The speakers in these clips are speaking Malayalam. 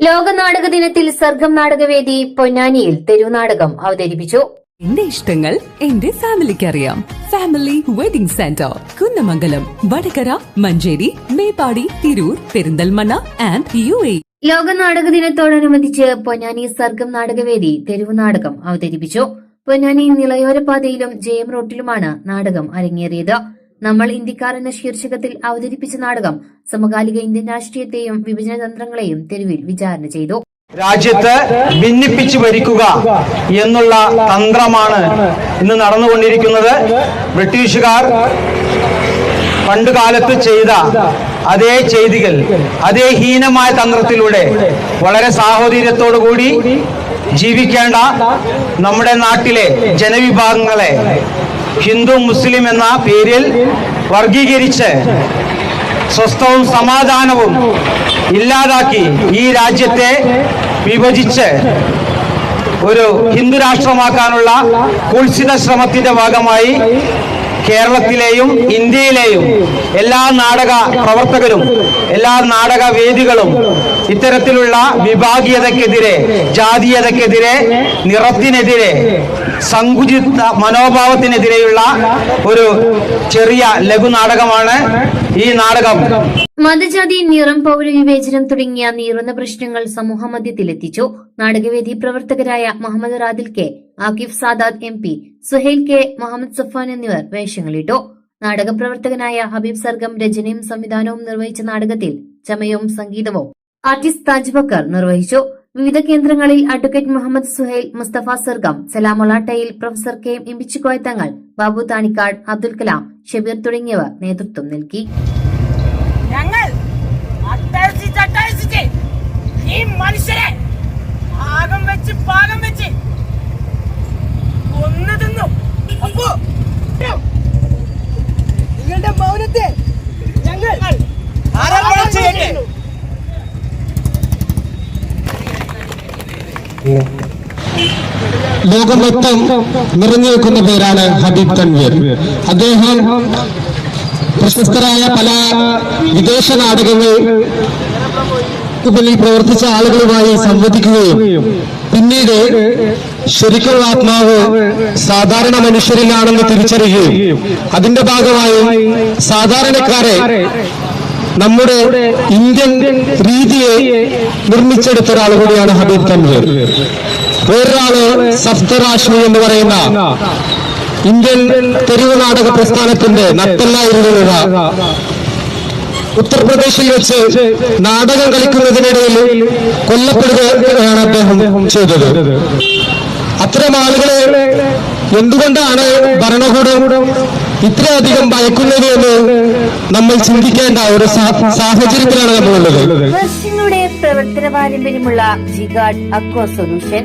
ലോക നാടക ദിനത്തിൽ സർഗം നാടകവേദി പൊന്നാനിയിൽ തെരുവുനാടകം അവതരിപ്പിച്ചു. എന്റെ ഇഷ്ടങ്ങൾ എന്റെ ഫാമിലിക്ക് അറിയാം family wedding centre Kunnamangalam Vadakara Manjeri Meppadi Tirur Perinthalmanna and U A. ലോക നാടക ദിനത്തോടനുബന്ധിച്ച് പൊന്നാനി സർഗം നാടകവേദി തെരുവുനാടകം അവതരിപ്പിച്ചു. പൊന്നാനി നിളയോരപാതയിലും ജയം റോട്ടിലുമാണ് നാടകം അരങ്ങേറിയത്. നമ്മൾ ഇന്ത്യക്കാർ എന്ന ശീർഷകത്തിൽ അവതരിപ്പിച്ച നാടകം സമകാലിക ഇന്ത്യൻ രാഷ്ട്രീയത്തെയും വിഭജന തന്ത്രങ്ങളെയും തെരുവിൽ വിചാരണ ചെയ്തു. രാജ്യത്ത് ഭിന്നിപ്പിച്ചു ഭരിക്കുക എന്നുള്ള തന്ത്രമാണ് ഇന്ന് നടന്നുകൊണ്ടിരിക്കുന്നത്. ബ്രിട്ടീഷുകാർ പണ്ടുകാലത്ത് ചെയ്ത അതേ ചെയ്തികൾ അതേ ഹീനമായ തന്ത്രത്തിലൂടെ വളരെ സാഹോദര്യത്തോടുകൂടി ജീവിക്കേണ്ട നമ്മുടെ നാട്ടിലെ ജനവിഭാഗങ്ങളെ ഹിന്ദു മുസ്ലിം എന്ന പേരിൽ വർഗീകരിച്ച് സ്വസ്ഥവും സമാധാനവും ഇല്ലാതാക്കി ഈ രാജ്യത്തെ വിഭജിച്ച് ഒരു ഹിന്ദു രാഷ്ട്രമാക്കാനുള്ള കുൽസിത ശ്രമത്തിന്റെ ഭാഗമായി കേരളത്തിലെയും ഇന്ത്യയിലെയും എല്ലാ നാടക പ്രവർത്തകരും എല്ലാ നാടക വേദികളും ഇത്തരത്തിലുള്ള വിഭാഗീയതക്കെതിരെ ജാതീയതക്കെതിരെ നിറത്തിനെതിരെ സങ്കുചിത മനോഭാവത്തിനെതിരെയുള്ള ഒരു ചെറിയ ലഘുനാടകമാണ് ഈ നാടകം. മതജാതി നിറം പൗരവിവേചനം തുടങ്ങിയ നീറുന്ന പ്രശ്നങ്ങൾ സമൂഹമധ്യത്തിലെത്തിച്ചു നാടകവേദി പ്രവർത്തകരായ Muhammad Radil K Akif Sadad M P Suhail K Muhammad Safan എന്നിവർ വേഷങ്ങളിട്ടു. നാടക പ്രവർത്തകനായ ഹബീബ് സർഗം രചനയും സംവിധാനവും നിർവഹിച്ച നാടകത്തിൽ ചമയവും സംഗീതവും ആർട്ടിസ്റ്റ് താജ് ബക്കർ നിർവഹിച്ചു. വിവിധ കേന്ദ്രങ്ങളിൽ അഡ്വക്കേറ്റ് മുഹമ്മദ് സുഹൈൽ മുസ്തഫ സർഗം സലാമൊളാട്ടയിൽ professor K M Imbichikoya Thangal Babu Thanikkad Abdul Kalam Shabeer തുടങ്ങിയവർ നേതൃത്വം നൽകി. ഞങ്ങൾ ഈ മനുഷ്യരെ ഭാഗം വെച്ച് ഭാഗം വെച്ച് ലോകം മൊത്തം നിറഞ്ഞു നിൽക്കുന്ന പേരാണ് ഹബീബ് തൻവീർ. അദ്ദേഹം പ്രശസ്തരായ പല വിദേശ നാടകങ്ങൾ ിൽ പ്രവർത്തിച്ച ആളുകളുമായി സംവദിക്കുകയും പിന്നീട് ശരിക്കുള്ള ആത്മാവ് സാധാരണ മനുഷ്യരിലാണെന്ന് തിരിച്ചറിയുകയും അതിന്റെ ഭാഗമായി സാധാരണക്കാരെ നമ്മുടെ ഇന്ത്യൻ രീതിയെ നിർമ്മിച്ചെടുത്ത ഒരാൾ കൂടിയാണ് ഹബീബ് തൻവീർ. വേറൊരാൾ സപ്തരാശ്മി എന്ന് പറയുന്ന ഇന്ത്യൻ തെരുവ് നാടക പ്രസ്ഥാനത്തിന്റെ നട്ടല്ലായിരുന്ന ഉത്തർപ്രദേശിൽ വെച്ച് നാടകം കളിക്കുന്നതിനിടയിൽ കൊല്ലപ്പെടുകയാണ് അദ്ദേഹം ചെയ്തത്. അത്തരം ആളുകളെ എന്തുകൊണ്ടാണ് ഭരണകൂടം ഇത്രയധികം ഭയക്കുന്നത് എന്ന് നമ്മൾ ചിന്തിക്കേണ്ട ഒരു സാഹചര്യത്തിലാണ് നമ്മളുള്ളത്. പ്രവർത്തന പാരമ്പര്യമുള്ള Jigad aqua solution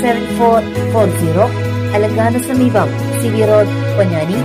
seven four four zero അലങ്കാന സമീപം സി വി റോഡ് പൊന്നാനി